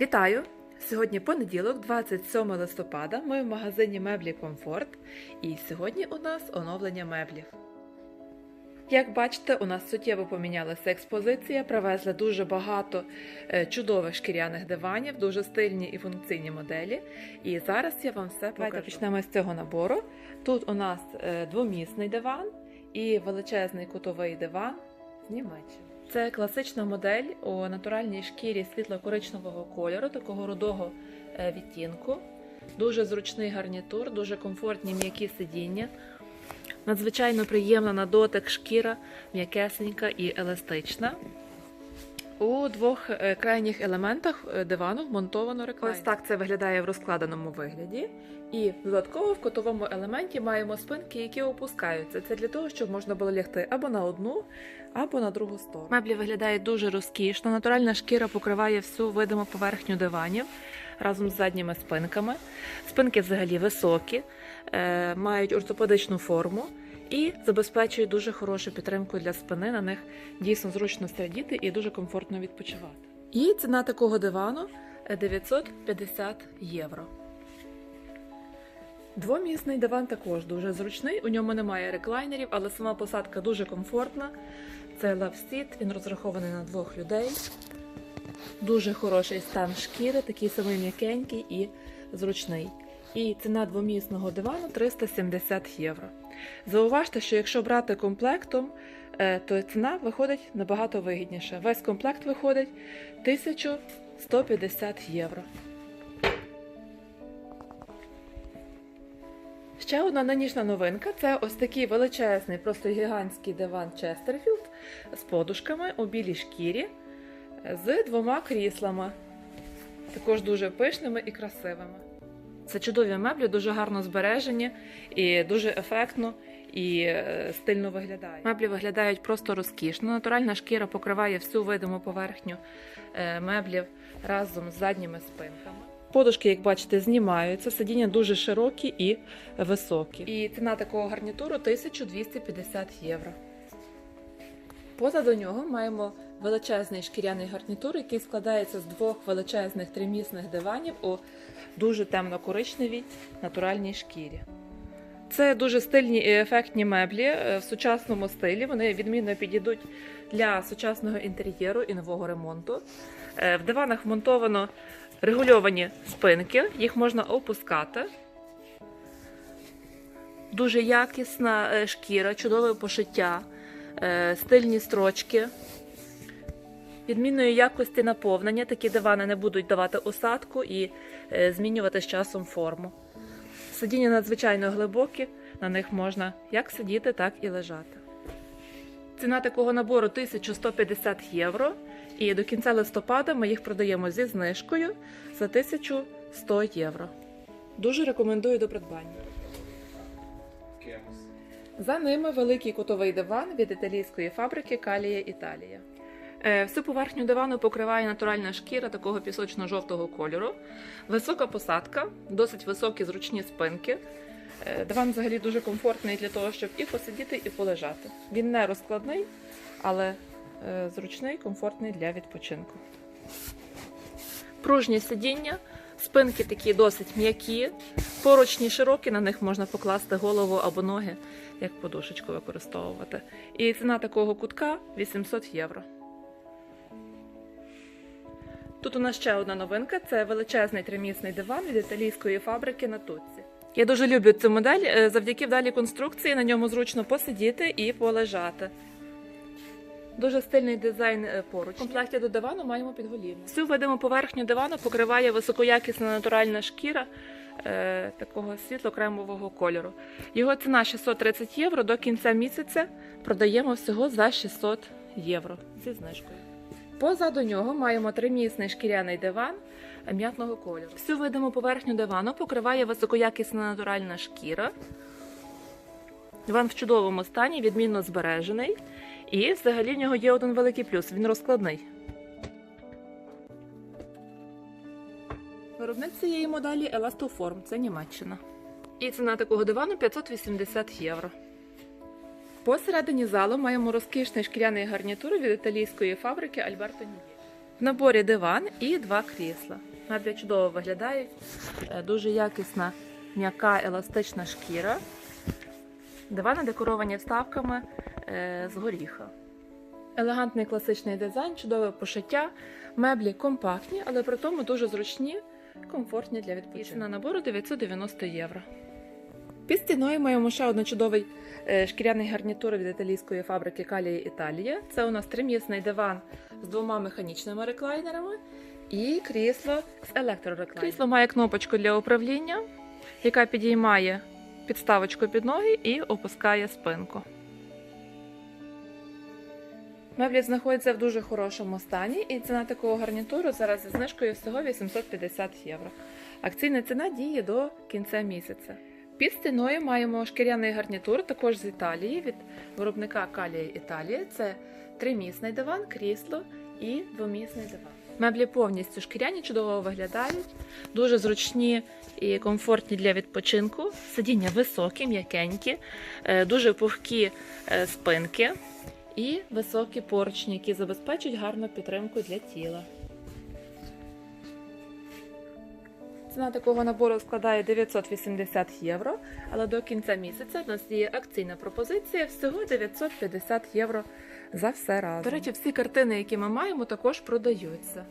Вітаю! Сьогодні понеділок, 27 листопада. Ми в магазині меблі Комфорт. І сьогодні у нас оновлення меблів. Як бачите, у нас суттєво помінялася експозиція, привезли дуже багато е, чудових шкіряних диванів, дуже стильні і функційні моделі. І зараз я вам все покажу. Давайте почнемо з цього набору. Тут у нас е, двомісний диван і величезний кутовий диван з Німеччини. Це класична модель у натуральній шкірі світло-коричневого кольору, такого рудого е, відтінку. Дуже зручний гарнітур, дуже комфортні м'які сидіння. Надзвичайно приємна на дотик шкіра, м'якесенька і еластична. У двох е, крайніх елементах е, дивану вмонтовано реклайнер. Ось так це виглядає в розкладеному вигляді. І додатково в котовому елементі маємо спинки, які опускаються. Це для того, щоб можна було лягти або на одну, або на другу сторону. Меблі виглядають дуже розкішно. Натуральна шкіра покриває всю видиму поверхню диванів разом з задніми спинками. Спинки взагалі високі, е, мають ортопедичну форму і забезпечують дуже хорошу підтримку для спини. На них дійсно зручно сидіти і дуже комфортно відпочивати. І ціна такого дивану 950 євро. Двомісний диван також дуже зручний. У ньому немає реклайнерів, але сама посадка дуже комфортна. Це лавсіт, він розрахований на двох людей. Дуже хороший стан шкіри, такий самий м'якенький і зручний. І ціна двомісного дивану 370 євро. Зауважте, що якщо брати комплектом, е, то ціна виходить набагато вигідніше. Весь комплект виходить 1150 євро. Ще одна нинішня новинка це ось такий величезний, просто гігантський диван Честерфілд з подушками у білій шкірі з двома кріслами, також дуже пишними і красивими. Це чудові меблі, дуже гарно збережені і дуже ефектно і е, стильно виглядає. Меблі виглядають просто розкішно. Натуральна шкіра покриває всю видиму поверхню е, меблів разом з задніми спинками. Подушки, як бачите, знімаються, сидіння дуже широкі і високі. І ціна такого гарнітуру 1250 євро. Позаду нього маємо величезний шкіряний гарнітур, який складається з двох величезних тримісних диванів у дуже темно-коричневій натуральній шкірі. Це дуже стильні і ефектні меблі е, в сучасному стилі. Вони відмінно підійдуть для сучасного інтер'єру і нового ремонту. Е, В диванах вмонтовано регульовані спинки, їх можна опускати. Дуже якісна е, шкіра, чудове пошиття, стильні строчки. Відмінної якості наповнення такі дивани не будуть давати осадку і е, змінювати з часом форму. Сидіння надзвичайно глибокі, на них можна як сидіти, так і лежати. Ціна такого набору 1150 євро. І до кінця листопада ми їх продаємо зі знижкою за 1100 євро. Дуже рекомендую до придбання. За ними великий кутовий диван від італійської фабрики Калія Італія. Е, Всю поверхню дивану покриває натуральна шкіра такого пісочно-жовтого кольору, висока посадка, досить високі зручні спинки. Е, Диван взагалі дуже комфортний для того, щоб і посидіти, і полежати. Він не розкладний, але е, зручний, комфортний для відпочинку. Пружні сидіння, спинки такі досить м'які, поручні широкі, на них можна покласти голову або ноги, як подушечку використовувати. І ціна такого кутка 800 євро. Тут у нас ще одна новинка це величезний тримісний диван від італійської фабрики на Туці. Я дуже люблю цю модель. е, Завдяки вдалій конструкції на ньому зручно посидіти і полежати. Дуже стильний дизайн е, поруч. В комплекті до дивану маємо підголівник. Всю видиму поверхню дивану покриває високоякісна натуральна шкіра такого світло-кремового кольору. Його ціна 630 євро. До кінця місяця продаємо всього за 600 євро зі знижкою. Позаду нього маємо тримісний шкіряний диван м'ятного кольору. Всю видиму поверхню дивану покриває високоякісна натуральна шкіра. Диван в чудовому стані, відмінно збережений. І взагалі в нього є один великий плюс він розкладний. Виробник цієї моделі Elastoform, це Німеччина. І ціна такого дивану 580 євро. Посередині залу маємо розкішний шкіряний гарнітур від італійської фабрики Альберто Ніві. В наборі диван і два крісла. Меблі чудово виглядають. Е, Дуже якісна, м'яка, еластична шкіра. Дивани декоровані вставками е, з горіха. Елегантний класичний дизайн, чудове пошиття. Меблі компактні, але при тому дуже зручні, комфортні для відпочинку. Ціна набору 990 євро. Під стіною маємо ще один чудовий е, шкіряний гарнітур від італійської фабрики Калія Італія. Це у нас тримісний диван з двома механічними реклайнерами і крісло з електрореклайнером. Крісло має кнопочку для управління, яка підіймає підставочку під ноги і опускає спинку. Меблі знаходяться в дуже хорошому стані, і ціна такого гарнітуру зараз зі знижкою всього 850 євро. Акційна ціна діє до кінця місяця. Під стіною маємо шкіряний гарнітур, також з Італії від виробника Калія Італія. Це тримісний диван, крісло і двомісний диван. Меблі повністю шкіряні, чудово виглядають, дуже зручні і комфортні для відпочинку. Сидіння високі, м'якенькі, е, дуже пухкі е, спинки і високі поручні, які забезпечують гарну підтримку для тіла. Ціна такого набору складає 980 євро, але до кінця місяця в нас є акційна пропозиція всього 950 євро за все разом. До речі, всі картини, які ми маємо, також продаються.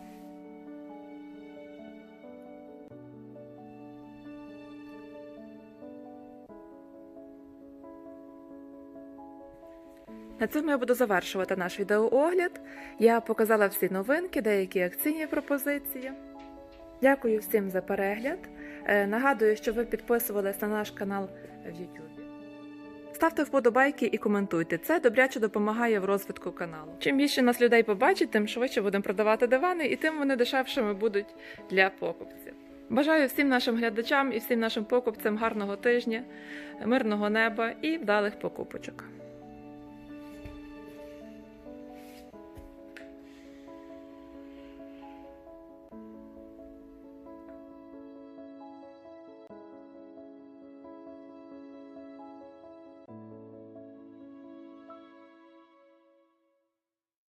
На цьому я буду завершувати наш відеоогляд. Я показала всі новинки, деякі акційні пропозиції. Дякую всім за перегляд. Е, Нагадую, що ви підписувались на наш канал в YouTube. Ставте вподобайки і коментуйте. Це добряче допомагає в розвитку каналу. Чим більше нас людей побачить, тим швидше будемо продавати дивани, і тим вони дешевшими будуть для покупців. Бажаю всім нашим глядачам і всім нашим покупцям гарного тижня, мирного неба і вдалих покупочок.